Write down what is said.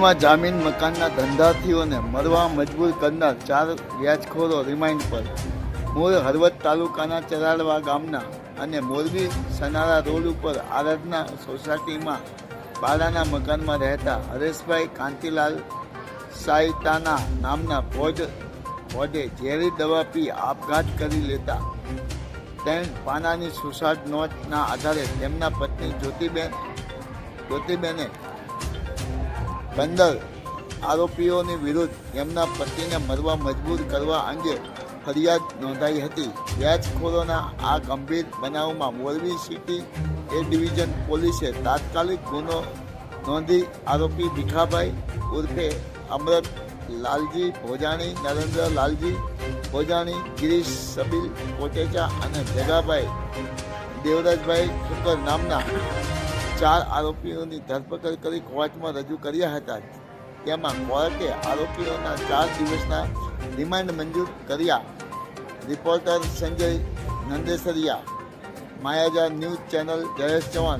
વિના જામીન મકાનના ધંધાર્થીઓને મરવા મજબૂર કરનાર ચાર વ્યાજખોરો રિમાઇન્ડ પર. મૂળ હળવદ તાલુકાના ચરાડવા ગામના અને મોરબી સનારા રોડ ઉપર આરાધના સોસાયટીમાં બાળાના મકાનમાં રહેતા હરેશભાઈ કાંતિલાલ સાયતાના નામના ભોજ, ભોજે ઝેરી દવા પી આપઘાત કરી લેતા. તેમ પાનાની સુસાઇડ નોટના આધારે તેમના પત્ની જ્યોતિબેન, જ્યોતિબેને પંદર આરોપીઓની વિરુદ્ધ એમના પતિને મરવા મજબૂર કરવા અંગે ફરિયાદ નોંધાઈ હતી. વ્યાજખોરોના આ ગંભીર બનાવમાં મોરબી સિટી એ ડિવિઝન પોલીસે તાત્કાલિક ગુનો નોંધી આરોપી ભીખાભાઈ ઉર્ફે અમરત લાલજી, ભોજાણી, નરેન્દ્ર લાલજી, ભોજાણી, ગિરીશ, સબીલ કોટેચા અને જગાભાઈ દેવરાજભાઈ ઠુકર નામના ચાર આરોપીઓની ધરપકડ કરી કોર્ટમાં રજૂ કર્યા હતા. તેમાં કોર્ટે આરોપીઓના ચાર દિવસના રિમાન્ડ મંજૂર કર્યા. રિપોર્ટર સંજય નંદેસરિયા માયાજા ન્યૂઝ ચેનલ જયેશ ચૌહાણ